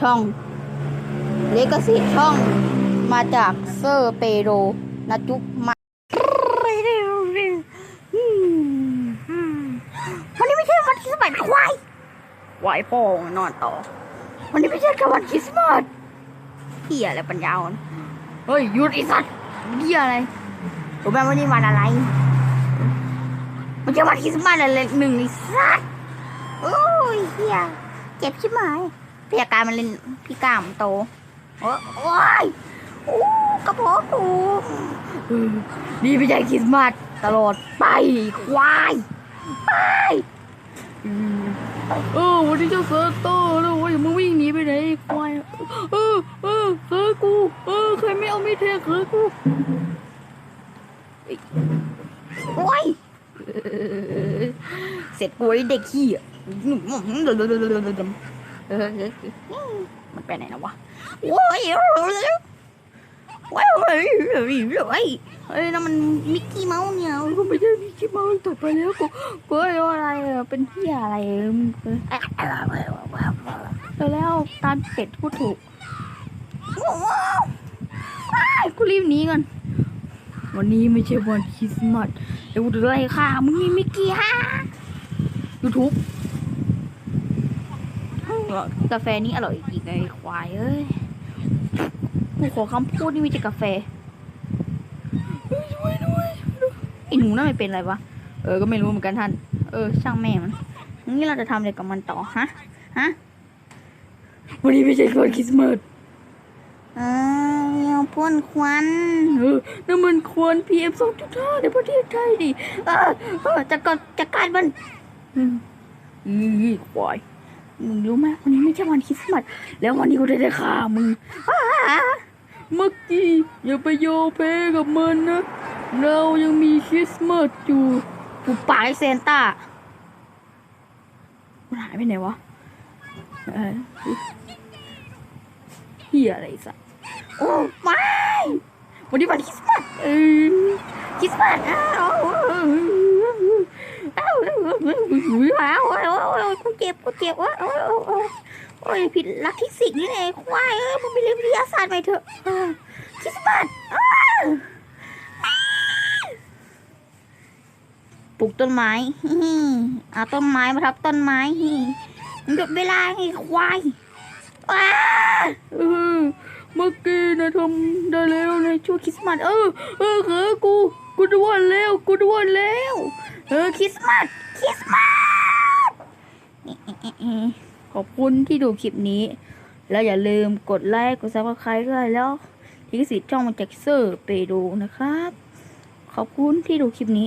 ช่องเลกสิช่องมาจากเซอร์เปโรนาจุกมาวันนี้ไม่ใช่วันคริสต์มาสควายไหวพ่อนอนต่อ วันนี้ไม่ใช่แค่วันคริสต์มาสเฮียอะไรปัญญาอ่อนเฮ้ยหยุดไอสัตว์เฮียอะไรรู้ไหมวันนี้วันอะไร มันจะวันคริสต์มาสอะไรหนึ่งไอสัตว์โอ้ยเฮียเจ็บชิบหาย พี่อาการมันเล่นพี่กล้ามโตโอ้โอ้ยโอ้กระเพาะปูเออนี่ไม่ใช่คริสต์มาสตลอดไปควายไปอืมเออวันนี้เจ้าเสือโตแล้วเว้ยมึงวิ่งหนีไปไหนไอ้ควายเออเออเสือกู เออใครไม่เอาไม่แทงเสือกูเอ้ยโอ้ยเออเสร็จกูไอ้เด็กขี้อะ เออมันไปไหนนะวะโอ้ยว้าวเฮ้ยเฮ้ยเฮ้ยนั่นมันมิกกี้เมาส์เนี่ยก็ไม่ใช่มิกกี้เมาส์ต่อไปแล้วกูกูอะไรเป็นเหี้ยอะไรไปแล้วตามเป็ดพูดถูกกูรีบหนีก่อนวันนี้ไม่ใช่วันคริสต์มาสเดี๋ยวกูจะไล่ฆ่ามึงนี่มิกกี้ฮะยูทูบ กาแฟนี้อร่อยอีกไงควายเอ้ยกูขอคำพูดนี่ม่ใช่กาแฟไอหนูน่าไม่เป็นอะไรวะ เออ ก็ไม่รู้เหมือนกันท่าน เออ ช่างแม่มันงี้เราจะทำอะไรกับมันต่อฮะ ฮะ วันนี้ไม่ใช่วันคริสต์มาสอ่าพ่นควันเออนั่นมันควัน PM สองจุดห้าในประเทศไทยดิเออจัดการจัดการมัน อืมอีควาย มึงรู้ไหมวันนี้ไม่ใช่วันคริสต์มาสแล้ววันนี้กูได้ได้ฆ่ามึงเมื่อกี้อย่าไปโยเพกับมันนะ เรายังมีคริสต์มาสอยู่กูปากไอเซนต้ามันหายไปไหนวะเฮียอะไรสักโอ้ไม่วันนี้วันคริสต์มาสเออคริสต์มาสอ้าวอ้าวอ้าวอ้าวอ้าวอ้าวกูเจ็บกูเจ็บวะโอ้ยโอ้ยโอ้ยโอ้ยผิดลักทิสิกนี่ไงควายเออมึงไปเรียนวิทยาศาสตร์ไปเถอะคริสต์มาสปลูกต้นไม้เอาต้นไม้มาทับต้นไม้มันหยุดเวลาไงควายว้าเออเมื่อกี้นะทำได้แล้วในช่วงคริสต์มาสเออเออเออกู กูด้วนแล้ว กูด้วนแล้ว เออคริสต์มาสคริสต์มาส ขอบคุณที่ดูคลิปนี้ แล้วอย่าลืมกดไลค์กดซับสไครต์ด้วยแล้วทิ้งสิทธิ์ช่องมาจากเซอร์ไปดูนะครับ ขอบคุณที่ดูคลิปนี้